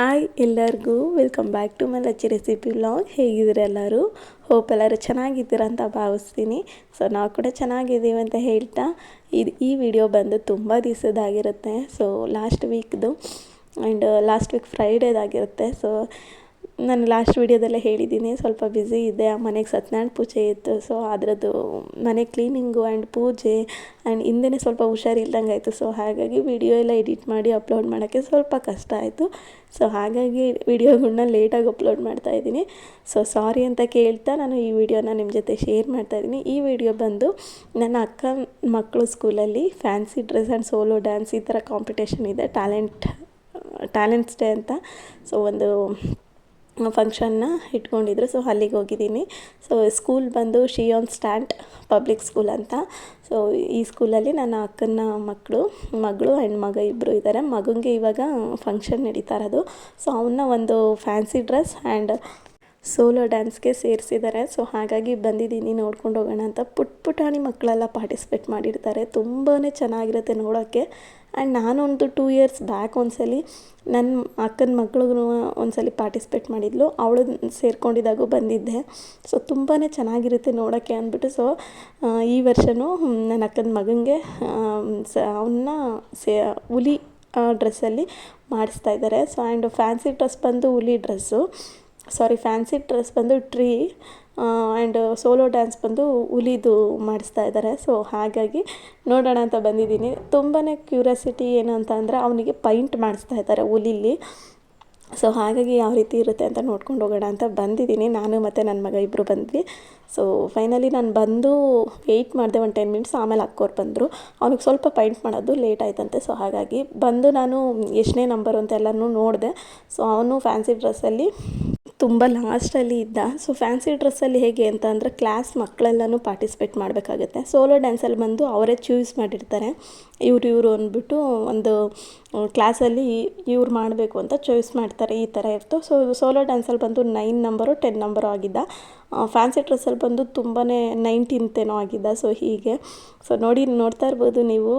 Hi ಎಲ್ಲರಿಗೂ welcome back to my Lachchi recipe vlog. ಹೇಗಿದ್ದೀರ ಎಲ್ಲರೂ? ಹೋಪ್ ಎಲ್ಲರೂ ಚೆನ್ನಾಗಿದ್ದೀರ ಅಂತ ಭಾವಿಸ್ತೀನಿ. ಸೊ, ನಾವು ಕೂಡ ಚೆನ್ನಾಗಿದ್ದೀವಿ ಅಂತ ಹೇಳ್ತಾ, ಇದು ಈ ವಿಡಿಯೋ ಬಂದು ತುಂಬ ದಿವಸದಾಗಿರುತ್ತೆ. ಸೊ, ಲಾಸ್ಟ್ ವೀಕ್ದು ಆ್ಯಂಡ್ ಲಾಸ್ಟ್ ವೀಕ್ ಫ್ರೈಡೇದಾಗಿರುತ್ತೆ. ಸೊ ನಾನು ಲಾಸ್ಟ್ ವೀಡಿಯೋದಲ್ಲೇ ಹೇಳಿದ್ದೀನಿ, ಸ್ವಲ್ಪ ಬ್ಯುಸಿ ಇದ್ದೆ ಆ ಮನೆಗೆ ಸತ್ಯನಾರಾಯಣ ಪೂಜೆ ಇತ್ತು ಸೊ ಅದರದ್ದು ಮನೆ ಕ್ಲೀನಿಂಗು ಆ್ಯಂಡ್ ಪೂಜೆ ಆ್ಯಂಡ್ ಹಿಂದೆನೇ ಸ್ವಲ್ಪ ಹುಷಾರಿಲ್ದಂಗೆ ಆಯಿತು ಸೊ ಹಾಗಾಗಿ ವಿಡಿಯೋ ಎಲ್ಲ ಎಡಿಟ್ ಮಾಡಿ ಅಪ್ಲೋಡ್ ಮಾಡೋಕ್ಕೆ ಸ್ವಲ್ಪ ಕಷ್ಟ ಆಯಿತು ಸೊ ಹಾಗಾಗಿ ವಿಡಿಯೋಗಳನ್ನ ಲೇಟಾಗಿ ಅಪ್ಲೋಡ್ ಮಾಡ್ತಾ ಇದ್ದೀನಿ ಸೊ ಸಾರಿ ಅಂತ ಕೇಳ್ತಾ ನಾನು ಈ ವಿಡಿಯೋನ ನಿಮ್ಮ ಜೊತೆ ಶೇರ್ ಮಾಡ್ತಾ ಇದ್ದೀನಿ. ಈ ವಿಡಿಯೋ ಬಂದು ನನ್ನ ಅಕ್ಕ ಮಕ್ಕಳು ಸ್ಕೂಲಲ್ಲಿ fancy dress and solo dance ಈ ಥರ ಕಾಂಪಿಟೇಷನ್ ಇದೆ ಟ್ಯಾಲೆಂಟ್ ಟ್ಯಾಲೆಂಟ್ಸ್ ಡೇ ಅಂತ ಸೊ ಒಂದು ಫಂಕ್ಷನ್ನ ಇಟ್ಕೊಂಡಿದ್ರು. ಸೊ ಅಲ್ಲಿಗೆ ಹೋಗಿದ್ದೀನಿ. ಸೊ ಸ್ಕೂಲ್ ಬಂದು ಶಿಯಾನ್ ಸ್ಟ್ಯಾಂಟ್ ಪಬ್ಲಿಕ್ ಸ್ಕೂಲ್ ಅಂತ. ಸೊ ಈ ಸ್ಕೂಲಲ್ಲಿ ನನ್ನ ಅಕ್ಕನ ಮಕ್ಕಳು, ಮಗಳು ಆ್ಯಂಡ್ ಮಗ ಇಬ್ಬರು ಇದ್ದಾರೆ ಮಗನಿಗೆ ಇವಾಗ ಫಂಕ್ಷನ್ ನಡೀತಾ ಇರೋದು. ಸೊ ಅವನ್ನ ಒಂದು ಫ್ಯಾನ್ಸಿ ಡ್ರೆಸ್ ಆ್ಯಂಡ್ ಸೋಲೋ ಡ್ಯಾನ್ಸ್ಗೆ ಸೇರಿಸಿದ್ದಾರೆ ಸೊ ಹಾಗಾಗಿ ಬಂದಿದ್ದೀನಿ. ನೋಡ್ಕೊಂಡು ಹೋಗೋಣ ಅಂತ. ಪುಟ್ ಪುಟಾಣಿ ಮಕ್ಕಳೆಲ್ಲ ಪಾರ್ಟಿಸಿಪೇಟ್ ಮಾಡಿರ್ತಾರೆ. ತುಂಬಾ ಚೆನ್ನಾಗಿರುತ್ತೆ ನೋಡೋಕ್ಕೆ. ಆ್ಯಂಡ್ ನಾನೊಂದು ಟೂ ಇಯರ್ಸ್ ಬ್ಯಾಕ್ ಒಂದ್ಸಲಿ ನನ್ನ ಅಕ್ಕನ ಮಗಳಿಗೂ ಒಂದ್ಸಲಿ ಪಾರ್ಟಿಸಿಪೇಟ್ ಮಾಡಿದ್ಲು. ಅವಳು ಸೇರ್ಕೊಂಡಿದ್ದಾಗೂ ಬಂದಿದ್ದೆ. ಸೊ ತುಂಬಾ ಚೆನ್ನಾಗಿರುತ್ತೆ ನೋಡೋಕ್ಕೆ ಅಂದ್ಬಿಟ್ಟು. ಸೊ ಈ ವರ್ಷವೂ ನನ್ನ ಅಕ್ಕನ ಮಗನಿಗೆ ಸ ಅವನ್ನ ಸೇ, ಹುಲಿ ಡ್ರೆಸ್ಸಲ್ಲಿ ಮಾಡಿಸ್ತಾ ಇದ್ದಾರೆ. ಸೊ, ಆ್ಯಂಡ್ ಫ್ಯಾನ್ಸಿ ಡ್ರೆಸ್ ಬಂದು ಹುಲಿ ಡ್ರೆಸ್ಸು. ಸಾರಿ, ಫ್ಯಾನ್ಸಿ ಡ್ರೆಸ್ ಬಂದು ಟ್ರೀ. ಆ್ಯಂಡ್ ಸೋಲೋ ಡ್ಯಾನ್ಸ್ ಬಂದು ಹುಲಿದು ಮಾಡಿಸ್ತಾ ಇದ್ದಾರೆ. ಸೊ ಹಾಗಾಗಿ ನೋಡೋಣ ಅಂತ ಬಂದಿದ್ದೀನಿ. ತುಂಬಾ ಕ್ಯೂರಿಯಾಸಿಟಿ ಏನು ಅಂದರೆ ಅವನಿಗೆ ಪೈಂಟ್ ಮಾಡಿಸ್ತಾ ಇದ್ದಾರೆ ಹುಲಿಲಿ ಸೊ ಹಾಗಾಗಿ ಯಾವ ರೀತಿ ಇರುತ್ತೆ ಅಂತ ನೋಡ್ಕೊಂಡು ಹೋಗೋಣ ಅಂತ ಬಂದಿದ್ದೀನಿ. ನಾನು ಮತ್ತು ನನ್ನ ಮಗ ಇಬ್ಬರು ಬಂದ್ವಿ. ಸೊ ಫೈನಲಿ ನಾನು ಬಂದು ವೆಯ್ಟ್ ಮಾಡಿದೆ ಒಂದು ಟೆನ್ ಮಿನಿಟ್ಸ್ ಆಮೇಲೆ ಅಕ್ಕೋರು ಬಂದರು. ಅವ್ನಿಗೆ ಸ್ವಲ್ಪ ಪೈಂಟ್ ಮಾಡೋದು ಲೇಟ್ ಆಯ್ತಂತೆ. ಸೊ ಹಾಗಾಗಿ ಬಂದು ನಾನು ಎಷ್ಟನೇ ನಂಬರು ಅಂತೆಲ್ಲನೂ ನೋಡಿದೆ. ಸೊ ಅವನು ಫ್ಯಾನ್ಸಿ ಡ್ರೆಸ್ಸಲ್ಲಿ ತುಂಬ ಲಾಸ್ಟಲ್ಲಿ ಇದ್ದ. ಸೊ ಫ್ಯಾನ್ಸಿ ಡ್ರೆಸ್ಸಲ್ಲಿ ಹೇಗೆ ಅಂತ ಅಂದರೆ ಕ್ಲಾಸ್ ಮಕ್ಕಳೆಲ್ಲನೂ ಪಾರ್ಟಿಸಿಪೇಟ್ ಮಾಡಬೇಕಾಗುತ್ತೆ. ಸೋಲೋ ಡ್ಯಾನ್ಸಲ್ಲಿ ಬಂದು ಅವರೇ ಚೂಸ್ ಮಾಡಿರ್ತಾರೆ. ಇವ್ರು ಇವರು ಅಂದ್ಬಿಟ್ಟು ಒಂದು ಕ್ಲಾಸಲ್ಲಿ ಇವ್ರು ಮಾಡಬೇಕು ಅಂತ ಚಾಯ್ಸ್ ಮಾಡ್ತಾರೆ, ಈ ಥರ ಇರ್ತು. ಸೊ ಸೋಲೋ ಡ್ಯಾನ್ಸಲ್ಲಿ ಬಂದು ನೈನ್ ನಂಬರು ಟೆನ್ ನಂಬರು ಆಗಿದ್ದ. ಫ್ಯಾನ್ಸಿ ಡ್ರೆಸ್ಸಲ್ಲಿ ಬಂದು ತುಂಬಾ ನೈನ್ಟೀನ್ತೇನೋ ಆಗಿದ್ದ ಸೊ ಹೀಗೆ. ಸೊ ನೋಡಿ, ನೋಡ್ತಾ ಇರ್ಬೋದು ನೀವು.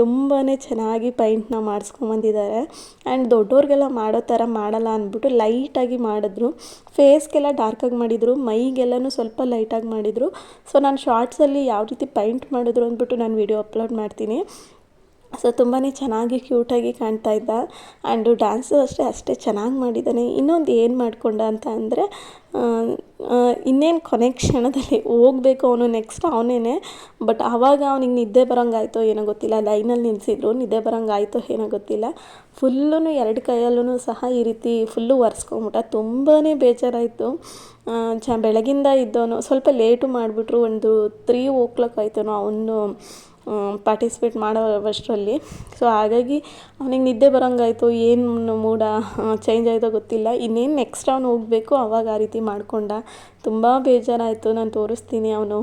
ತುಂಬಾ ಚೆನ್ನಾಗಿ ಪೈಂಟ್ನ ಮಾಡಿಸ್ಕೊಂಬಂದಿದ್ದಾರೆ ಆ್ಯಂಡ್ ದೊಡ್ಡವ್ರಿಗೆಲ್ಲ ಮಾಡೋ ಥರ ಮಾಡಲ್ಲ ಅಂದ್ಬಿಟ್ಟು ಲೈಟಾಗಿ ಮಾಡಿದ್ರು. ಫೇಸ್ಗೆಲ್ಲ ಡಾರ್ಕಾಗಿ ಮಾಡಿದರು, ಮೈಗೆಲ್ಲನೂ ಸ್ವಲ್ಪ ಲೈಟಾಗಿ ಮಾಡಿದರು. ಸೊ ನಾನು ಶಾರ್ಟ್ಸಲ್ಲಿ ಯಾವ ರೀತಿ ಪೈಂಟ್ ಮಾಡಿದ್ರು ಅಂದ್ಬಿಟ್ಟು ನಾನು ವಿಡಿಯೋ ಅಪ್ಲೋಡ್ ಮಾಡ್ತೀನಿ. ಸೊ ತುಂಬಾ ಚೆನ್ನಾಗಿ ಕ್ಯೂಟಾಗಿ ಕಾಣ್ತಾ ಇದ್ದ. ಆ್ಯಂಡು ಡ್ಯಾನ್ಸು ಅಷ್ಟೇ ಅಷ್ಟೇ ಚೆನ್ನಾಗಿ ಮಾಡಿದ್ದಾನೆ. ಇನ್ನೊಂದು ಏನು ಮಾಡಿಕೊಂಡ ಅಂತ ಅಂದರೆ ಇನ್ನೇನು ಕೊನೆ ಕ್ಷಣದಲ್ಲಿ ಹೋಗಬೇಕು ಅವನು ನೆಕ್ಸ್ಟ್ ಅವನೇ ಬಟ್ ಆವಾಗ ಅವನಿಗೆ ನಿದ್ದೆ ಬರೋಂಗಾಯ್ತೋ ಏನೋ ಗೊತ್ತಿಲ್ಲ. ಲೈನಲ್ಲಿ ನಿಲ್ಲಿಸಿದ್ರು ನಿದ್ದೆ ಬರೋಂಗಾಯ್ತೋ ಏನೋ ಗೊತ್ತಿಲ್ಲ. ಫುಲ್ಲೂ ಎರಡು ಕೈಯಲ್ಲೂ ಸಹ ಈ ರೀತಿ ಫುಲ್ಲು ಒರೆಸ್ಕೊಂಬಿಟ್ಟ. ತುಂಬಾ ಬೇಜಾರಾಯಿತು. ಚ ಬೆಳಗಿಂದ ಇದ್ದವನು, ಸ್ವಲ್ಪ ಲೇಟು ಮಾಡಿಬಿಟ್ರು, ಒಂದು ತ್ರೀ ಓ ಕ್ಲಾಕ್ ಆಯ್ತೇನೋ ಅವನು. ಪಾರ್ಟಿಸಿಪೇಟ್ ಮಾಡೋವಷ್ಟರಲ್ಲಿ. ಸೊ ಹಾಗಾಗಿ ಅವ್ನಿಗೆ ನಿದ್ದೆ ಬರೋಂಗಾಯ್ತು, ಏನು ಮೂಡ ಚೇಂಜ್ ಆಯಿತೋ ಗೊತ್ತಿಲ್ಲ. ಇನ್ನೇನು ನೆಕ್ಸ್ಟ್ ಅವ್ನು ಹೋಗಬೇಕು, ಅವಾಗ ಆ ರೀತಿ ಮಾಡಿಕೊಂಡ. ತುಂಬ ಬೇಜಾರಾಯಿತು, ನಾನು ತೋರಿಸ್ತೀನಿ ಅವನು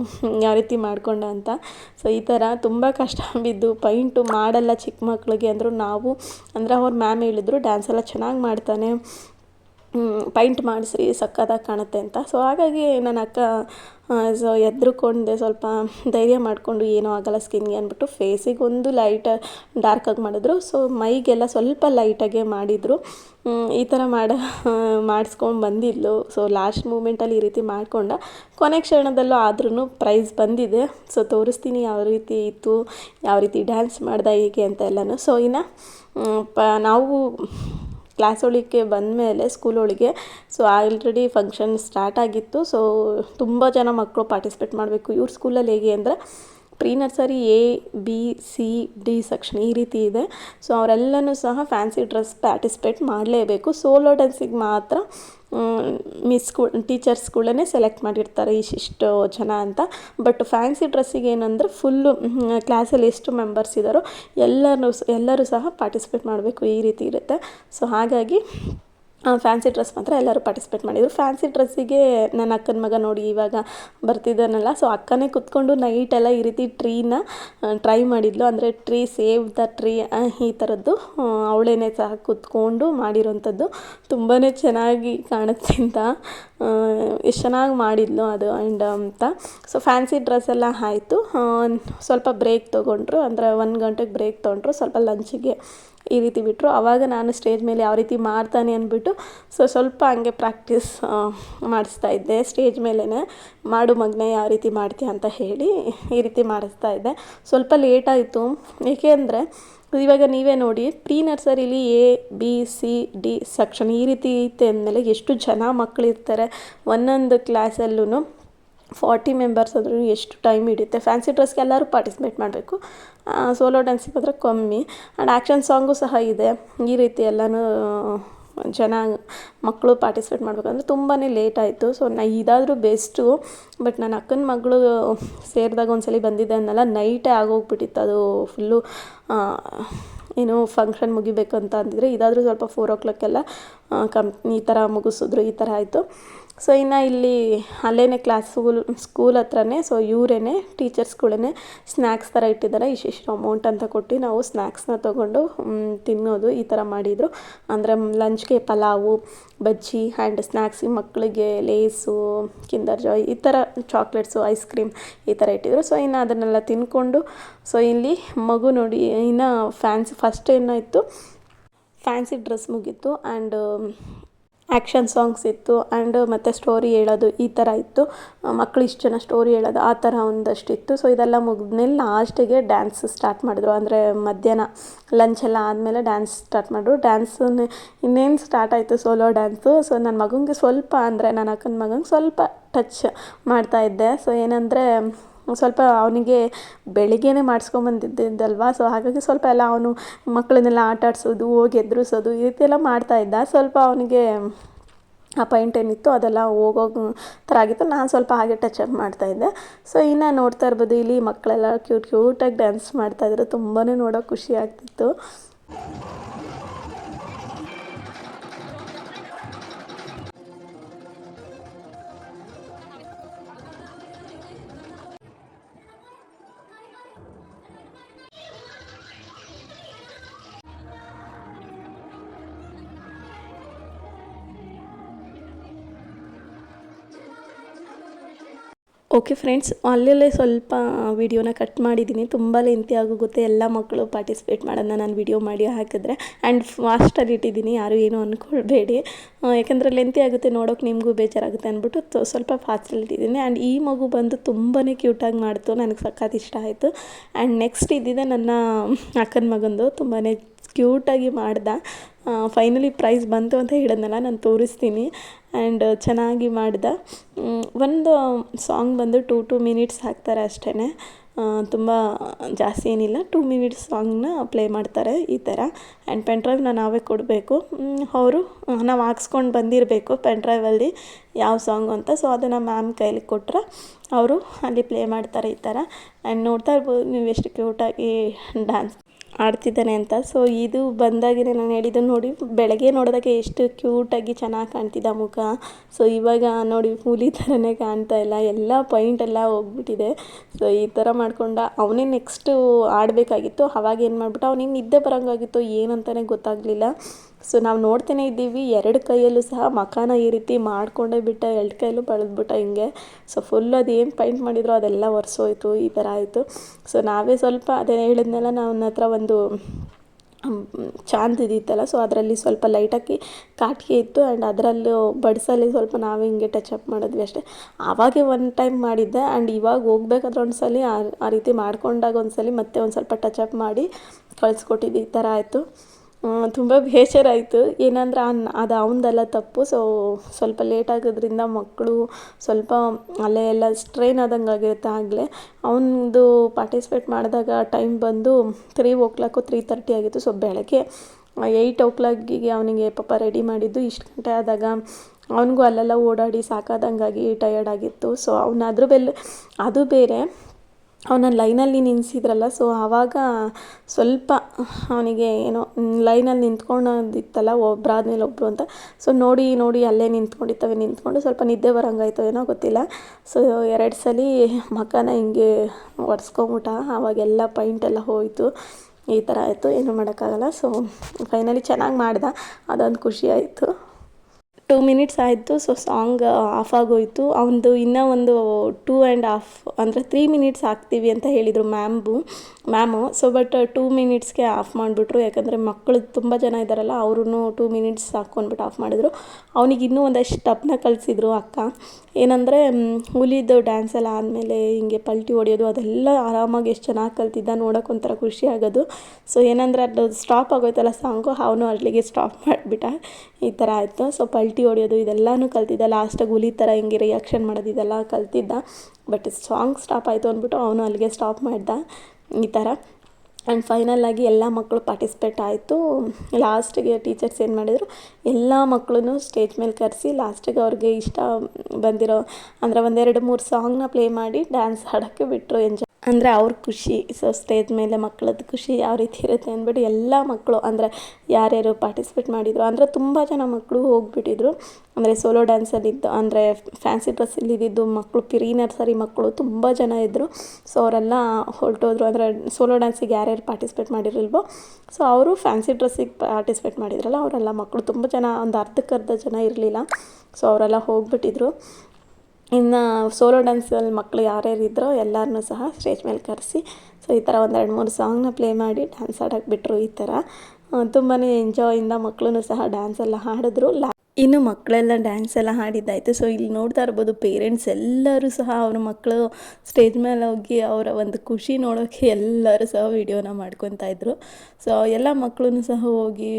ಯಾವ ರೀತಿ ಮಾಡಿಕೊಂಡ ಅಂತ. ಸೊ ಈ ಥರ ತುಂಬ ಕಷ್ಟ ಬಿದ್ದು ಪೈಂಟು ಮಾಡಲ್ಲ ಚಿಕ್ಕ ಮಕ್ಕಳಿಗೆ ಅಂದರು ನಾವು, ಅಂದರೆ ಅವ್ರ ಮ್ಯಾಮ್ ಹೇಳಿದ್ರು ಡ್ಯಾನ್ಸ್ ಎಲ್ಲ ಚೆನ್ನಾಗಿ ಮಾಡ್ತಾನೆ. ಪೈಂಟ್ ಮಾಡಿಸ್ರಿ, ಸಕ್ಕತ್ತಾಗಿ ಕಾಣುತ್ತೆ ಅಂತ. ಸೊ ಹಾಗಾಗಿ ನನ್ನ ಅಕ್ಕ ಸೊ ಎದ್ರುಕೊಂಡೆ ಸ್ವಲ್ಪ ಧೈರ್ಯ ಮಾಡಿಕೊಂಡು ಏನೂ ಆಗಲ್ಲ ಸ್ಕಿನ್ಗೆ ಅಂದ್ಬಿಟ್ಟು ಫೇಸಿಗೆ ಒಂದು ಲೈಟ್ ಡಾರ್ಕಾಗಿ ಮಾಡಿದ್ರು. ಸೊ ಮೈಗೆಲ್ಲ ಸ್ವಲ್ಪ ಲೈಟಾಗೆ ಮಾಡಿದರು. ಈ ಥರ ಮಾಡ ಮಾಡಿಸ್ಕೊಂಡು ಬಂದಿದ್ಲು. ಸೊ ಲಾಸ್ಟ್ ಮೂಮೆಂಟಲ್ಲಿ ಈ ರೀತಿ ಮಾಡಿಕೊಂಡ. ಕೊನೆ ಕ್ಷಣದಲ್ಲೂ ಆದ್ರೂ ಪ್ರೈಸ್ ಬಂದಿದೆ. ಸೊ ತೋರಿಸ್ತೀನಿ ಯಾವ ರೀತಿ ಇತ್ತು, ಯಾವ ರೀತಿ ಡ್ಯಾನ್ಸ್ ಮಾಡ್ದೆ, ಹೀಗೆ ಅಂತ ಎಲ್ಲನೂ. ಸೊ ಇನ್ನು ಪ, ನಾವು ಕ್ಲಾಸ್ ಒಳಗೆ ಬಂದಮೇಲೆ ಸ್ಕೂಲ್ ಒಳಗೆ. ಸೊ ಆಲ್ರೆಡಿ ಫಂಕ್ಷನ್ ಸ್ಟಾರ್ಟ್ ಆಗಿತ್ತು. ಸೊ ತುಂಬ ಜನ ಮಕ್ಕಳು ಪಾರ್ಟಿಸಿಪೇಟ್ ಮಾಡಬೇಕು. ಇವ್ರ ಸ್ಕೂಲಲ್ಲಿ ಹೇಗೆ ಅಂದರೆ pre nursery A, B, C, D section ಈ ರೀತಿ ಇದೆ. ಸೊ, ಅವರೆಲ್ಲನೂ ಸಹ ಫ್ಯಾನ್ಸಿ ಡ್ರೆಸ್ ಪಾರ್ಟಿಸಿಪೇಟ್ ಮಾಡಲೇಬೇಕು. ಸೋಲೋ ಡ್ಯಾನ್ಸಿಗೆ ಮಾತ್ರ ಮಿಸ್ಗಳು ಟೀಚರ್ಸ್ಗಳನ್ನೇ ಸೆಲೆಕ್ಟ್ ಮಾಡಿರ್ತಾರೆ ಇಷ್ಟಿಷ್ಟು ಜನ ಅಂತ. ಬಟ್ ಫ್ಯಾನ್ಸಿ ಡ್ರೆಸ್ಸಿಗೆ ಏನಂದರೆ ಫುಲ್ಲು ಕ್ಲಾಸಲ್ಲಿ ಎಷ್ಟು ಮೆಂಬರ್ಸ್ ಇದ್ದಾರೋ ಎಲ್ಲರೂ ಎಲ್ಲರೂ ಸಹ ಪಾರ್ಟಿಸಿಪೇಟ್ ಮಾಡಬೇಕು ಈ ರೀತಿ ಇರುತ್ತೆ. ಸೊ, ಹಾಗಾಗಿ ಫ್ಯಾನ್ಸಿ ಡ್ರೆಸ್ ಮಾತ್ರ ಎಲ್ಲರೂ ಪಾರ್ಟಿಸಿಪೇಟ್ ಮಾಡಿದರು. ಫ್ಯಾನ್ಸಿ ಡ್ರೆಸ್ಸಿಗೆ ನನ್ನ ಅಕ್ಕನ ಮಗ ನೋಡಿ ಇವಾಗ ಬರ್ತಿದ್ದಾನಲ್ಲ ಸೊ ಅಕ್ಕನೇ ಕುತ್ಕೊಂಡು ನೈಟೆಲ್ಲ ಈ ರೀತಿ ಟ್ರೀನ ಟ್ರೈ ಮಾಡಿದ್ಲು. ಅಂದರೆ ಟ್ರೀ ಸೇವ್ ದ ಟ್ರೀ ಈ ಥರದ್ದು ಅವಳೇನೆ ಸಹ ಕುತ್ಕೊಂಡು ಮಾಡಿರೋಂಥದ್ದು ತುಂಬಾ ಚೆನ್ನಾಗಿ ಕಾಣುತ್ತೆ ಅಂತ ಎಷ್ಟು ಚೆನ್ನಾಗಿ ಮಾಡಿದ್ಲು ಅದು ಆ್ಯಂಡ್ ಅಂತ. ಸೊ ಫ್ಯಾನ್ಸಿ ಡ್ರೆಸ್ ಎಲ್ಲ ಆಯಿತು. ಸ್ವಲ್ಪ ಬ್ರೇಕ್ ತೊಗೊಂಡ್ರು. ಅಂದರೆ ಒಂದು ಗಂಟೆಗೆ ಬ್ರೇಕ್ ತೊಗೊಂಡ್ರು. ಸ್ವಲ್ಪ ಲಂಚಿಗೆ ಈ ರೀತಿ ಬಿಟ್ಟರು ಆವಾಗ ನಾನು ಸ್ಟೇಜ್ ಮೇಲೆ ಯಾವ ರೀತಿ ಮಾಡ್ತಾನೆ ಅಂದ್ಬಿಟ್ಟು ಸೊ ಸ್ವಲ್ಪ ಹಂಗೆ ಪ್ರಾಕ್ಟೀಸ್ ಮಾಡಿಸ್ತಾ ಇದ್ದೆ. ಸ್ಟೇಜ್ ಮೇಲೇ ಮಾಡು ಮಗನೇ, ಯಾವ ರೀತಿ ಮಾಡ್ತೀಯ ಅಂತ ಹೇಳಿ ಈ ರೀತಿ ಮಾಡಿಸ್ತಾ ಇದ್ದೆ. ಸ್ವಲ್ಪ ಲೇಟಾಯಿತು ಏಕೆ ಅಂದರೆ, ಇವಾಗ ನೀವೇ ನೋಡಿ pre ನರ್ಸರಿಲಿ A B C D section ಈ ರೀತಿ ಐತೆ ಅಂದಮೇಲೆ ಎಷ್ಟು ಜನ ಮಕ್ಕಳಿರ್ತಾರೆ ಒಂದೊಂದು ಕ್ಲಾಸಲ್ಲೂ ಫಾರ್ಟಿ ಮೆಂಬರ್ಸ್ ಆದರೂ ಎಷ್ಟು ಟೈಮ್ ಹಿಡಿಯುತ್ತೆ? ಫ್ಯಾನ್ಸಿ ಡ್ರೆಸ್ಗೆ ಎಲ್ಲರೂ ಪಾರ್ಟಿಸಿಪೇಟ್ ಮಾಡಬೇಕು. ಸೋಲೋ ಡ್ಯಾನ್ಸಿಗೆ ಮಾತ್ರ ಕಮ್ಮಿ. ಆ್ಯಂಡ್ ಆ್ಯಕ್ಷನ್ ಸಾಂಗು ಸಹ ಇದೆ. ಈ ರೀತಿ ಎಲ್ಲನೂ, ಜನ ಮಕ್ಕಳು ಪಾರ್ಟಿಸಿಪೇಟ್ ಮಾಡಬೇಕಂದ್ರೆ ತುಂಬಾ ಲೇಟ್ ಆಯಿತು. ಸೊ ನಾ ಇದಾದರೂ ಬೆಸ್ಟು ಬಟ್ ನನ್ನ ಅಕ್ಕನ ಮಗಳು ಸೇರಿದಾಗ ಒಂದ್ಸಲಿ ಬಂದಿದ್ದೆ ಅನ್ನಲ್ಲ ನೈಟೇ ಆಗೋಗ್ಬಿಟ್ಟಿತ್ತು. ಅದು ಫುಲ್ಲು ಏನು ಫಂಕ್ಷನ್ ಮುಗಿಬೇಕು ಅಂತ ಅಂದಿದ್ರೆ ಇದಾದರೂ ಸ್ವಲ್ಪ ಫೋರ್ ಓ ಕ್ಲಾಕೆಲ್ಲ ಕಂಪ್ನಿ ಈ ಥರ ಮುಗಿಸಿದ್ರು, ಈ ಥರ ಆಯಿತು. ಸೊ ಇನ್ನು ಇಲ್ಲಿ ಅಲ್ಲೇ ಕ್ಲಾಸ್ ಸ್ಕೂಲ್ ಸ್ಕೂಲ್ ಹತ್ರನೇ ಸೊ ಇವರೇ ಟೀಚರ್ಸ್ಗಳೇ ಸ್ನ್ಯಾಕ್ಸ್ ಥರ ಇಟ್ಟಿದ್ದಾರೆ. ಇಷ್ಟಿಷ್ಟು ಅಮೌಂಟ್ ಅಂತ ಕೊಟ್ಟು ನಾವು ಸ್ನ್ಯಾಕ್ಸ್ನ ತೊಗೊಂಡು ತಿನ್ನೋದು ಈ ಥರ ಮಾಡಿದರು. ಅಂದರೆ ಲಂಚ್ಗೆ ಪಲಾವು, ಬಜ್ಜಿ ಆ್ಯಂಡ್ ಸ್ನ್ಯಾಕ್ಸ್ ಮಕ್ಕಳಿಗೆ ಲೇಸು ಕಿಂದರ್ ಜಾಯ್ ಈ ಥರ ಚಾಕ್ಲೇಟ್ಸು ಐಸ್ ಕ್ರೀಮ್ ಈ ಥರ ಇಟ್ಟಿದ್ರು. ಸೊ ಇನ್ನು ಅದನ್ನೆಲ್ಲ ತಿನ್ಕೊಂಡು ಸೊ ಇಲ್ಲಿ ಮಗು ನೋಡಿ, ಇನ್ನು ಫ್ಯಾನ್ಸಿ ಫಸ್ಟ್ ಇತ್ತು ಫ್ಯಾನ್ಸಿ ಡ್ರೆಸ್ ಮುಗೀತು. ಆ್ಯಂಡ್ ಆ್ಯಕ್ಷನ್ ಸಾಂಗ್ಸ್ ಇತ್ತು ಆ್ಯಂಡ್ ಮತ್ತು ಸ್ಟೋರಿ ಹೇಳೋದು ಈ ಥರ ಇತ್ತು. ಮಕ್ಕಳು ಇಷ್ಟು ಜನ ಸ್ಟೋರಿ ಹೇಳೋದು ಆ ಥರ ಒಂದಷ್ಟು ಇತ್ತು. ಸೊ ಇದೆಲ್ಲ ಮುಗಿದ್ಮೇಲೆ ಲಾಸ್ಟಿಗೆ ಡ್ಯಾನ್ಸ್ ಸ್ಟಾರ್ಟ್ ಮಾಡಿದ್ರು. ಅಂದರೆ ಮಧ್ಯಾಹ್ನ ಲಂಚ್ ಎಲ್ಲ ಆದಮೇಲೆ ಡ್ಯಾನ್ಸ್ ಸ್ಟಾರ್ಟ್ ಮಾಡಿದ್ರು. ಡ್ಯಾನ್ಸು ಇನ್ನೇನು ಸ್ಟಾರ್ಟ್ ಆಯಿತು? ಸೋಲೋ ಡ್ಯಾನ್ಸು ಸೊ ನನ್ನ ಮಗನಿಗೆ ಸ್ವಲ್ಪ ಅಂದರೆ ನನ್ನ ಅಕ್ಕನ ಮಗನಿಗೆ ಸ್ವಲ್ಪ ಟಚ್ ಮಾಡ್ತಾಯಿದ್ದೆ ಸೊ ಏನಂದರೆ ಸ್ವಲ್ಪ ಅವನಿಗೆ ಬೆಳಿಗ್ಗೆನೇ ಮಾಡಿಸ್ಕೊಂಬಂದಿದ್ದಲ್ವಾ? ಸೊ ಹಾಗಾಗಿ ಸ್ವಲ್ಪ ಎಲ್ಲ ಅವನು ಮಕ್ಕಳನ್ನೆಲ್ಲ ಆಟ ಆಡಿಸೋದು, ಹೋಗಿ ಎದುರಿಸೋದು, ಈ ರೀತಿ ಎಲ್ಲ ಮಾಡ್ತಾಯಿದ್ದ ಸ್ವಲ್ಪ ಅವನಿಗೆ ಆ ಪಾಯಿಂಟ್ ಏನಿತ್ತು, ಅದೆಲ್ಲ ಹೋಗೋ ಥರ ಆಗಿತ್ತು. ನಾನು ಸ್ವಲ್ಪ ಹಾಗೆ ಟಚ್ ಅಪ್ ಮಾಡ್ತಾಯಿದ್ದೆ ಸೊ ಇನ್ನು ನೋಡ್ತಾ ಇರ್ಬೋದು, ಇಲ್ಲಿ ಮಕ್ಕಳೆಲ್ಲ ಕ್ಯೂಟ್ ಕ್ಯೂಟಾಗಿ ಡ್ಯಾನ್ಸ್ ಮಾಡ್ತಾಯಿದ್ರು ತುಂಬಾ ನೋಡೋಕೆ ಖುಷಿ ಆಗ್ತಿತ್ತು. ಓಕೆ ಫ್ರೆಂಡ್ಸ್ ಅಲ್ಲಲ್ಲೇ ಸ್ವಲ್ಪ ವಿಡಿಯೋನ ಕಟ್ ಮಾಡಿದ್ದೀನಿ ತುಂಬ ಲೆಂತಿ ಆಗೋಗುತ್ತೆ. ಎಲ್ಲ ಮಕ್ಕಳು ಪಾರ್ಟಿಸಿಪೇಟ್ ಮಾಡೋದನ್ನ ನಾನು ವಿಡಿಯೋ ಮಾಡಿ ಹಾಕಿದ್ರೆ. ಆ್ಯಂಡ್ ಫಾಸ್ಟಲ್ಲಿ ಇಟ್ಟಿದ್ದೀನಿ ಯಾರು ಏನು ಅಂದ್ಕೊಳ್ಬೇಡಿ ಯಾಕೆಂದರೆ ಲೆಂತಿ ಆಗುತ್ತೆ. ನೋಡೋಕೆ ನಿಮಗೂ ಬೇಜಾರಾಗುತ್ತೆ ಅಂದ್ಬಿಟ್ಟು ಸ್ವಲ್ಪ ಫಾಸ್ಟಲ್ಲಿ ಇಟ್ಟಿದ್ದೀನಿ ಆ್ಯಂಡ್ ಈ ಮಗು ಬಂದು ತುಂಬಾ ಕ್ಯೂಟಾಗಿ ಮಾಡ್ತು. ನನಗೆ ಸಖತ್ ಇಷ್ಟ ಆಯಿತು. ಆ್ಯಂಡ್ ನೆಕ್ಸ್ಟ್ ಇದ್ದಿದೆ ನನ್ನ ಅಕ್ಕನ ಮಗಂದು. ತುಂಬಾ ಕ್ಯೂಟಾಗಿ ಮಾಡ್ದೆ. ಫೈನಲಿ ಪ್ರೈಸ್ ಬಂತು ಅಂತ ಹೇಳಿದ್ನಲ್ಲ, ನಾನು ತೋರಿಸ್ತೀನಿ. ಆ್ಯಂಡ್ ಚೆನ್ನಾಗಿ ಮಾಡಿದ. ಒಂದು ಸಾಂಗ್ ಬಂದು ಟೂ ಟೂ ಮಿನಿಟ್ಸ್ ಹಾಕ್ತಾರೆ ಅಷ್ಟೇ ತುಂಬ ಜಾಸ್ತಿ ಏನಿಲ್ಲ. ಟೂ ಮಿನಿಟ್ಸ್ ಸಾಂಗ್ನ ಪ್ಲೇ ಮಾಡ್ತಾರೆ ಈ ಥರ ಆ್ಯಂಡ್ ಪೆನ್ ಡ್ರೈವ್ನ ನಾವೇ ಕೊಡಬೇಕು. ಅವರು ನಾವು ಹಾಕ್ಸ್ಕೊಂಡು ಬಂದಿರಬೇಕು ಪೆನ್ ಡ್ರೈವಲ್ಲಿ ಯಾವ ಸಾಂಗು ಅಂತ. ಸೊ ಅದನ್ನು ಮ್ಯಾಮ್ ಕೈಲಿ ಕೊಟ್ಟರೆ ಅವರು ಅಲ್ಲಿ ಪ್ಲೇ ಮಾಡ್ತಾರೆ ಈ ಥರ ಆ್ಯಂಡ್ ನೋಡ್ತಾ ಇರ್ಬೋದು ನೀವು ಎಷ್ಟು ಕ್ಯೂಟಾಗಿ ಡ್ಯಾನ್ಸ್ ಆಡ್ತಿದ್ದಾನೆ ಅಂತ. ಸೊ ಇದು ಬಂದಾಗೆ ನಾನು ಹೇಳಿದ್ದು ನೋಡಿ, ಬೆಳಗ್ಗೆ ನೋಡೋದಕ್ಕೆ ಎಷ್ಟು ಕ್ಯೂಟಾಗಿ ಚೆನ್ನಾಗಿ ಕಾಣ್ತಿದ್ದ ಮುಖ. ಸೊ ಇವಾಗ ನೋಡಿ, ಹುಲಿ ಥರನೇ ಕಾಣ್ತಾ ಇಲ್ಲ. ಎಲ್ಲ ಪಾಯಿಂಟ್ ಎಲ್ಲ ಹೋಗ್ಬಿಟ್ಟಿದೆ. ಸೊ ಈ ಥರ ಮಾಡ್ಕೊಂಡ ಅವನೇ ನೆಕ್ಸ್ಟು ಆಡಬೇಕಾಗಿತ್ತು. ಅವಾಗ ಏನು ಮಾಡ್ಬಿಟ್ಟು, ಅವನಿಗೆ ನಿದ್ದೆ ಬರೋಂಗಾಗಿತ್ತು. ಏನಂತಲೇ ಗೊತ್ತಾಗಲಿಲ್ಲ. ಸೊ ನಾವು ನೋಡ್ತಾನೆ ಇದ್ದೀವಿ. ಎರಡು ಕೈಯಲ್ಲೂ ಸಹ ಮಖಾನ ಈ ರೀತಿ ಮಾಡಿಕೊಂಡೇ ಬಿಟ್ಟ, ಎರಡು ಕೈಯಲ್ಲೂ ಬೆಳೆದ್ಬಿಟ್ಟ ಹಿಂಗೆ. ಸೊ ಫುಲ್ ಅದು ಏನು ಪೈಂಟ್ ಮಾಡಿದ್ರು ಅದೆಲ್ಲ ಒರೆಸೋಯ್ತು, ಈ ಥರ ಆಯಿತು. ಸೊ ನಾವೇ ಸ್ವಲ್ಪ ಅದೇ ಹೇಳಿದ್ನೆಲ್ಲ ನನ್ನ ಹತ್ರ ಒಂದು ಚಾಂದ್ ಇದ್ದಿತ್ತಲ್ಲ ಸೊ ಅದರಲ್ಲಿ ಸ್ವಲ್ಪ ಲೈಟಾಗಿ ಕಾಟಿಗೆ ಇತ್ತು ಆ್ಯಂಡ್ ಅದರಲ್ಲೂ ಬಡ್ಸಲ್ಲಿ ಸ್ವಲ್ಪ ನಾವೇ ಹಿಂಗೆ ಟಚ್ ಅಪ್ ಮಾಡಿದ್ವಿ ಅಷ್ಟೇ. ಆವಾಗೇ ಒನ್ ಟೈಮ್ ಮಾಡಿದ್ದೆ ಆ್ಯಂಡ್ ಇವಾಗ ಹೋಗ್ಬೇಕಾದ್ರೆ ಒಂದು ಸಲ ಆ ರೀತಿ ಮಾಡ್ಕೊಂಡಾಗ ಒಂದು ಸಲ ಮತ್ತೆ ಒಂದು ಸ್ವಲ್ಪ ಟಚ್ ಅಪ್ ಮಾಡಿ ಕಳಿಸ್ಕೊಟ್ಟಿದ್ದು ಈ ಥರ ಆಯಿತು. ತುಂಬ ಬೇಜಾರಾಯಿತು. ಏನಂದ್ರೆ ಅದು ಅವನದಲ್ಲ ತಪ್ಪು. ಸೊ ಸ್ವಲ್ಪ ಲೇಟ್ ಆಗೋದ್ರಿಂದ ಮಕ್ಕಳು ಸ್ವಲ್ಪ ಅಲ್ಲೇ ಎಲ್ಲ ಸ್ಟ್ರೈನ್ ಆದಂಗೆ ಆಗಿರುತ್ತೆ ಆಗಲೇ. ಅವನದು ಪಾರ್ಟಿಸಿಪೇಟ್ ಮಾಡಿದಾಗ ಟೈಮ್ ಬಂದು three o'clock three thirty ಆಗಿತ್ತು. ಸೊ ಬೆಳಗ್ಗೆ ಏಯ್ಟ್ ಓ ಕ್ಲಾಕಿಗೆ ಅವನಿಗೆ ಪಾಪ ರೆಡಿ ಮಾಡಿದ್ದು. ಇಷ್ಟು ಗಂಟೆ ಆದಾಗ ಅವನಿಗೂ ಅಲ್ಲೆಲ್ಲ ಓಡಾಡಿ ಸಾಕಾದಂಗಾಗಿ ಟಯರ್ಡ್ ಆಗಿತ್ತು. ಸೊ ಅವನ ಅದ್ರ ಅದು ಬೇರೆ. ಅವನ ಲೈನಲ್ಲಿ ನಿಲ್ಲಿಸಿದ್ರಲ್ಲ ಸೊ ಆವಾಗ ಸ್ವಲ್ಪ ಅವನಿಗೆ ಏನೋ ಲೈನಲ್ಲಿ ನಿಂತ್ಕೊಳ್ಳೋದಿತ್ತಲ್ಲ ಒಬ್ಬರಾದ್ಮೇಲೆ ಒಬ್ಬರು ಅಂತ. ಸೊ ನೋಡಿ ನೋಡಿ, ಅಲ್ಲೇ ನಿಂತ್ಕೊಂಡಿರ್ತವೆ. ನಿಂತ್ಕೊಂಡು ಸ್ವಲ್ಪ ನಿದ್ದೆ ಬರೋಂಗಾಯ್ತು ಏನೋ ಗೊತ್ತಿಲ್ಲ. ಸೊ ಎರಡು ಸಲ ಮಖನ ಹಿಂಗೆ ಒರೆಸ್ಕೊಂಬಿಟ್ಟ ಆವಾಗೆಲ್ಲ ಪೈಂಟೆಲ್ಲ ಹೋಯಿತು. ಈ ಥರ ಆಯಿತು. ಏನೂ ಮಾಡೋಕ್ಕಾಗಲ್ಲ. ಸೊ ಫೈನಲಿ ಚೆನ್ನಾಗಿ ಮಾಡ್ದೆ. ಅದೊಂದು ಖುಷಿ ಆಯಿತು. ಟೂ ಮಿನಿಟ್ಸ್ ಆಯಿತು ಸೊ ಸಾಂಗ್ ಆಫ್ ಆಗೋಯಿತು. ಅವನದು ಇನ್ನೂ ಒಂದು ಟೂ ಆ್ಯಂಡ್ ಆಫ್ ಅಂದರೆ ತ್ರೀ ಮಿನಿಟ್ಸ್ ಹಾಕ್ತೀವಿ ಅಂತ ಹೇಳಿದರು ಮ್ಯಾಮ್ಬು, ಮ್ಯಾಮು. ಸೊ ಬಟ್ ಟೂ ಮಿನಿಟ್ಸ್ಗೆ ಆಫ್ ಮಾಡಿಬಿಟ್ರು. ಯಾಕಂದರೆ ಮಕ್ಕಳು ತುಂಬ ಜನ ಇದ್ದಾರಲ್ಲ ಅವ್ರೂ ಟೂ ಮಿನಿಟ್ಸ್ ಹಾಕ್ಕೊಂಡ್ಬಿಟ್ಟು ಆಫ್ ಮಾಡಿದರು. ಅವನಿಗೆ ಇನ್ನೂ ಒಂದಷ್ಟು ಸ್ಟಪ್ನ ಕಳಿಸಿದ್ರು ಅಕ್ಕ. ಏನಂದರೆ ಹುಲಿದು ಡ್ಯಾನ್ಸ್ ಎಲ್ಲ ಆದಮೇಲೆ ಹಿಂಗೆ ಪಲ್ಟಿ ಹೊಡೆಯೋದು, ಅದೆಲ್ಲ ಆರಾಮಾಗಿ ಎಷ್ಟು ಚೆನ್ನಾಗಿ ಕಲ್ತಿದ್ದ ನೋಡೋಕೆ ಒಂಥರ ಖುಷಿ ಆಗೋದು. ಸೊ ಏನಂದರೆ ಅದು ಸ್ಟಾಪ್ ಆಗೋಯ್ತಲ್ಲ ಸಾಂಗು ಅವನು ಅಲ್ಲಿಗೆ ಸ್ಟಾಪ್ ಮಾಡಿಬಿಟ್ಟ. ಈ ಥರ ಆಯಿತು. ಸೊ ಪಲ್ಟಿ ಹೊಡೆಯೋದು ಇದೆಲ್ಲನೂ ಕಲ್ತಿದ್ದ. ಲಾಸ್ಟಾಗಿ ಹುಲಿ ಥರ ಹಿಂಗೆ ರಿಯಾಕ್ಷನ್ ಮಾಡೋದು ಇದೆಲ್ಲ ಕಲ್ತಿದ್ದ. ಬಟ್ ಸಾಂಗ್ ಸ್ಟಾಪ್ ಆಯಿತು ಅಂದ್ಬಿಟ್ಟು ಅವನು ಅಲ್ಲಿಗೆ ಸ್ಟಾಪ್ ಮಾಡ್ದ. ಈ ಥರ ಆ್ಯಂಡ್ ಫೈನಲಾಗಿ ಎಲ್ಲ ಮಕ್ಕಳು ಪಾರ್ಟಿಸಿಪೇಟ್ ಆಯಿತು. ಲಾಸ್ಟಿಗೆ ಟೀಚರ್ಸ್ ಏನು ಮಾಡಿದರು? ಎಲ್ಲ ಮಕ್ಕಳೂ ಸ್ಟೇಜ್ ಮೇಲೆ ಕರೆಸಿ ಲಾಸ್ಟಿಗೆ ಅವ್ರಿಗೆ ಇಷ್ಟ ಬಂದಿರೋ, ಅಂದರೆ ಒಂದೆರಡು ಮೂರು ಸಾಂಗ್ನ ಪ್ಲೇ ಮಾಡಿ ಡ್ಯಾನ್ಸ್ ಹಾಡೋಕ್ಕೆ ಬಿಟ್ಟರು ಎಂಜಾಯ್ ಅಂದರೆ ಅವ್ರ ಖುಷಿ ಸೊ ಸ್ಟೇಜ್ ಮೇಲೆ ಮಕ್ಳದ್ದು ಖುಷಿ ಯಾವ ರೀತಿ ಇರುತ್ತೆ ಅಂದ್ಬಿಟ್ಟು ಎಲ್ಲ ಮಕ್ಕಳು ಅಂದರೆ ಯಾರ್ಯಾರು ಪಾರ್ಟಿಸಿಪೇಟ್ ಮಾಡಿದರು, ಅಂದರೆ ತುಂಬ ಜನ ಮಕ್ಕಳು ಹೋಗ್ಬಿಟ್ಟಿದ್ರು. ಅಂದರೆ ಸೋಲೋ ಡ್ಯಾನ್ಸಲ್ಲಿದ್ದು ಅಂದರೆ ಫ್ಯಾನ್ಸಿ ಡ್ರೆಸ್ಸಲ್ಲಿದ್ದು ಮಕ್ಕಳು ಪ್ರೀ ನರ್ಸರಿ ಮಕ್ಕಳು ತುಂಬ ಜನ ಇದ್ದರು ಸೊ ಅವರೆಲ್ಲ ಹೊರಟೋದ್ರು, ಅಂದರೆ ಸೋಲೋ ಡ್ಯಾನ್ಸಿಗೆ ಯಾರ್ಯಾರು ಪಾರ್ಟಿಸಿಪೇಟ್ ಮಾಡಿರಲ್ವೋ. ಸೊ ಅವರು ಫ್ಯಾನ್ಸಿ ಡ್ರೆಸ್ಸಿಗೆ ಪಾರ್ಟಿಸಿಪೇಟ್ ಮಾಡಿದ್ರಲ್ಲ, ಅವರೆಲ್ಲ ಮಕ್ಕಳು ತುಂಬ ಜನ, ಒಂದು ಅರ್ಧಕ್ಕರ್ಧ ಜನ ಇರಲಿಲ್ಲ. ಸೊ ಅವರೆಲ್ಲ ಹೋಗ್ಬಿಟ್ಟಿದ್ರು. ಇನ್ನು ಸೋಲೋ ಡ್ಯಾನ್ಸಲ್ಲಿ ಮಕ್ಕಳು ಯಾರ್ಯಾರು ಇದ್ದರೋ ಎಲ್ಲರನ್ನೂ ಸಹ ಸ್ಟೇಜ್ ಮೇಲೆ ಕರೆಸಿ. ಸೊ ಈ ಥರ ಒಂದು ಎರಡು ಮೂರು ಸಾಂಗ್ನ ಪ್ಲೇ ಮಾಡಿ ಡ್ಯಾನ್ಸ್ ಆಡೋಕ್ಕೆ ಬಿಟ್ಟರು ಈ ಥರ. ತುಂಬಾ ಎಂಜಾಯಿಂದ ಮಕ್ಕಳೂ ಸಹ ಡ್ಯಾನ್ಸ್ ಎಲ್ಲ ಹಾಡಿದ್ರು. ಲಾ ಇನ್ನು ಮಕ್ಕಳೆಲ್ಲ ಡ್ಯಾನ್ಸ್ ಎಲ್ಲ ಹಾಡಿದ್ದಾಯಿತು. ಸೊ ಇಲ್ಲಿ ನೋಡ್ತಾ ಇರ್ಬೋದು ಪೇರೆಂಟ್ಸ್ ಎಲ್ಲರೂ ಸಹ ಅವ್ರ ಮಕ್ಕಳು ಸ್ಟೇಜ್ ಮೇಲೆ ಹೋಗಿ ಅವರ ಒಂದು ಖುಷಿ ನೋಡೋಕ್ಕೆ ಎಲ್ಲರೂ ಸಹ ವೀಡಿಯೋನ ಮಾಡ್ಕೊತಾ ಇದ್ರು. ಸೊ ಎಲ್ಲ ಮಕ್ಕಳೂ ಸಹ ಹೋಗಿ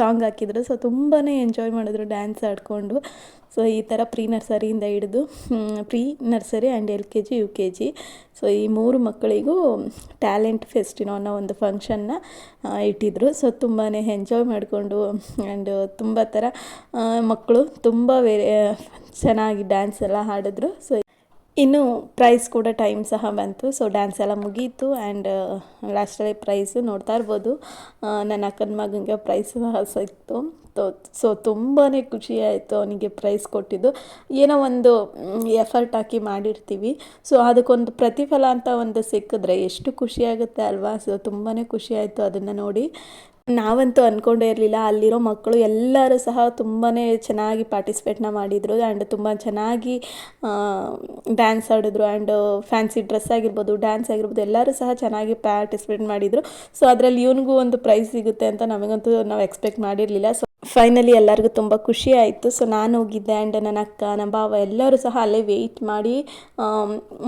ಸಾಂಗ್ ಹಾಕಿದ್ರು. ಸೊ ತುಂಬಾ ಎಂಜಾಯ್ ಮಾಡಿದ್ರು ಡ್ಯಾನ್ಸ್ ಆಡಿಕೊಂಡು. ಸೊ ಈ ಥರ ಪ್ರೀ ನರ್ಸರಿಯಿಂದ ಹಿಡಿದು pre nursery and L K G U K G so ಈ ಮೂರು ಮಕ್ಕಳಿಗೂ ಟ್ಯಾಲೆಂಟ್ ಫೆಸ್ಟಿನೋ ಅನ್ನೋ ಒಂದು ಫಂಕ್ಷನ್ನ ಇಟ್ಟಿದ್ರು. ಸೊ ತುಂಬಾ ಎಂಜಾಯ್ ಮಾಡಿಕೊಂಡು ಆ್ಯಂಡ್ ತುಂಬ ಥರ ಮಕ್ಕಳು ತುಂಬ ವೇರೆ ಚೆನ್ನಾಗಿ ಡ್ಯಾನ್ಸ್ ಎಲ್ಲ ಹಾಡಿದ್ರು. ಸೊ ಇನ್ನು ಪ್ರೈಸ್ ಕೂಡ ಟೈಮ್ ಸಹ ಬಂತು. ಸೊ ಡ್ಯಾನ್ಸ್ ಎಲ್ಲ ಮುಗೀತು ಆ್ಯಂಡ್ ಲಾಸ್ಟಲ್ಲಿ ಪ್ರೈಸು ನೋಡ್ತಾ ಇರ್ಬೋದು. ನನ್ನ ಅಕ್ಕನ ಮಗನಿಗೆ ಪ್ರೈಸ್ ಸಹ ಸಿಕ್ತು. ಸೊ ತುಂಬಾ ಖುಷಿ ಆಯಿತು ಅವನಿಗೆ ಪ್ರೈಸ್ ಕೊಟ್ಟಿದ್ದು. ಏನೋ ಒಂದು ಎಫರ್ಟ್ ಹಾಕಿ ಮಾಡಿರ್ತೀವಿ. ಸೊ ಅದಕ್ಕೊಂದು ಪ್ರತಿಫಲ ಅಂತ ಒಂದು ಸಿಕ್ಕಿದ್ರೆ ಎಷ್ಟು ಖುಷಿಯಾಗುತ್ತೆ ಅಲ್ವಾ? ಸೊ ತುಂಬಾ ಖುಷಿ ಆಯಿತು ಅದನ್ನು ನೋಡಿ. ನಾವಂತೂ ಅಂದ್ಕೊಂಡೇ ಇರಲಿಲ್ಲ. ಅಲ್ಲಿರೋ ಮಕ್ಕಳು ಎಲ್ಲರೂ ಸಹ ತುಂಬಾ ಚೆನ್ನಾಗಿ ಪಾರ್ಟಿಸಿಪೇಟ್ನ ಮಾಡಿದರು. ಆ್ಯಂಡ್ ತುಂಬ ಚೆನ್ನಾಗಿ ಡ್ಯಾನ್ಸ್ ಆಡಿದ್ರು. ಆ್ಯಂಡ್ ಫ್ಯಾನ್ಸಿ ಡ್ರೆಸ್ ಆಗಿರ್ಬೋದು ಡ್ಯಾನ್ಸ್ ಆಗಿರ್ಬೋದು, ಎಲ್ಲರೂ ಸಹ ಚೆನ್ನಾಗಿ ಪಾರ್ಟಿಸಿಪೇಟ್ ಮಾಡಿದರು. ಸೊ ಅದರಲ್ಲಿ ಇವನಿಗೂ ಒಂದು ಪ್ರೈಸ್ ಸಿಗುತ್ತೆ ಅಂತ ನಮಗಂತೂ ನಾವು ಎಕ್ಸ್ಪೆಕ್ಟ್ ಮಾಡಿರಲಿಲ್ಲ. ಸೊ ಫೈನಲಿ ಎಲ್ಲರಿಗೂ ತುಂಬ ಖುಷಿ ಆಯಿತು. ಸೊ ನಾನು ಹೋಗಿದ್ದೆ ಆ್ಯಂಡ್ ನನ್ನ ಅಕ್ಕ ನನ್ನ ಭಾವ ಎಲ್ಲರೂ ಸಹ ಅಲ್ಲೇ ವೆಯ್ಟ್ ಮಾಡಿ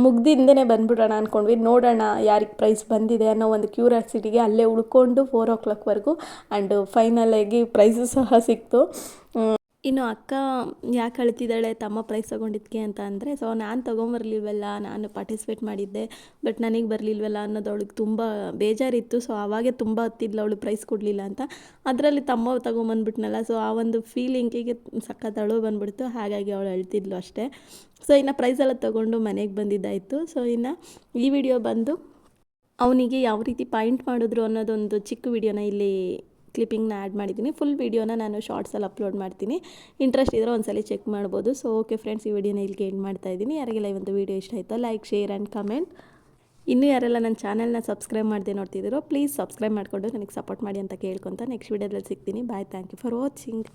ಮುಗ್ದಿಂದನೇ ಬಂದ್ಬಿಡೋಣ ಅಂದ್ಕೊಂಡ್ವಿ ನೋಡೋಣ ಯಾರಿಗೆ ಪ್ರೈಸ್ ಬಂದಿದೆ ಅನ್ನೋ ಒಂದು ಕ್ಯೂರಿಯಾಸಿಟಿಗೆ ಅಲ್ಲೇ ಉಳ್ಕೊಂಡು ಫೋರ್ ಓ ಕ್ಲಾಕ್ವರೆಗೂ ಆ್ಯಂಡ್ ಫೈನಲಾಗಿ ಪ್ರೈಸು ಸಹ ಸಿಕ್ತು. ಇನ್ನು ಅಕ್ಕ ಯಾಕೆ ಅಳ್ತಿದ್ದಾಳೆ, ತಮ್ಮ ಪ್ರೈಸ್ ತೊಗೊಂಡಿದ್ದಕ್ಕೆ ಅಂತ ಅಂದರೆ ಸೊ ನಾನು ತೊಗೊಂಬರ್ಲಿಲ್ವಲ್ಲ, ನಾನು ಪಾರ್ಟಿಸಿಪೇಟ್ ಮಾಡಿದ್ದೆ ಬಟ್ ನನಗೆ ಬರಲಿಲ್ವಲ್ಲ ಅನ್ನೋದು ಅವಳಿಗೆ ತುಂಬ ಬೇಜಾರಿತ್ತು ಸೊ ಆವಾಗೆ ತುಂಬ ಹತ್ತಿದ್ಲು ಅವಳು ಪ್ರೈಸ್ ಕೊಡಲಿಲ್ಲ ಅಂತ. ಅದರಲ್ಲಿ ತಮ್ಮ ತೊಗೊಂಬಂದ್ಬಿಟ್ನಲ್ಲ ಸೊ ಆ ಒಂದು ಫೀಲಿಂಗಿಗೆ ಸಖತ್ ಅಳು ಬಂದ್ಬಿಡ್ತು, ಹಾಗಾಗಿ ಅವಳು ಅಳ್ತಿದ್ಲು ಅಷ್ಟೇ. ಸೊ ಇನ್ನು ಪ್ರೈಸ್ ಎಲ್ಲ ತೊಗೊಂಡು ಮನೆಗೆ ಬಂದಿದ್ದಾಯಿತು ಸೊ ಇನ್ನು ಈ ವಿಡಿಯೋ ಬಂದು ಅವನಿಗೆ ಯಾವ ರೀತಿ ಪಾಯಿಂಟ್ ಮಾಡಿದ್ರು ಅನ್ನೋದೊಂದು ಚಿಕ್ಕ ವಿಡಿಯೋನ ಇಲ್ಲಿ ಕ್ಲಿಪ್ಪಿಂಗ್ನ ಆ್ಯಡ್ ಮಾಡಿದ್ದೀನಿ. ಫುಲ್ ವೀಡಿಯೋನ ನಾನು ಶಾರ್ಟ್ಸಲ್ಲಿ ಅಪ್ಲೋಡ್ ಮಾಡ್ತೀನಿ. ಇಂಟ್ರೆಸ್ಟ್ ಇದ್ದರೆ ಒಂದ್ಸಲ ಚೆಕ್ ಮಾಡ್ಬೋದು. ಸೊ ಓಕೆ ಫ್ರೆಂಡ್ಸ್ ಈ ವಿಡಿಯೋನ ಇಲ್ಲಿಗೆ ಎಂಡ್ ಮಾಡ್ತಾ ಇದ್ದೀನಿ. ಯಾರಿಗೆಲ್ಲ ಈ ಒಂದು ವೀಡಿಯೋ ಇಷ್ಟ ಆಯಿತು ಲೈಕ್ ಶೇರ್ ಆ್ಯಂಡ್ ಕಮೆಂಟ್ ಇನ್ನೂ ಯಾರೆಲ್ಲ ನನ್ನ ಚಾನಲ್ನ ಸಬ್ಸ್ಕ್ರೈಬ್ ಮಾಡದೆ ನೋಡ್ತಿದ್ದೀರೋ ಪ್ಲೀಸ್ ಸಬ್ಸ್ಕ್ರೈಬ್ ಮಾಡಿಕೊಂಡು ನನಗೆ ಸಪೋರ್ಟ್ ಮಾಡಿ ಅಂತ ಕೇಳ್ಕೊತ ನೆಕ್ಸ್ಟ್ ವೀಡಿಯೋದಲ್ಲಿ ಸಿಗ್ತೀನಿ. Bye thank you for watching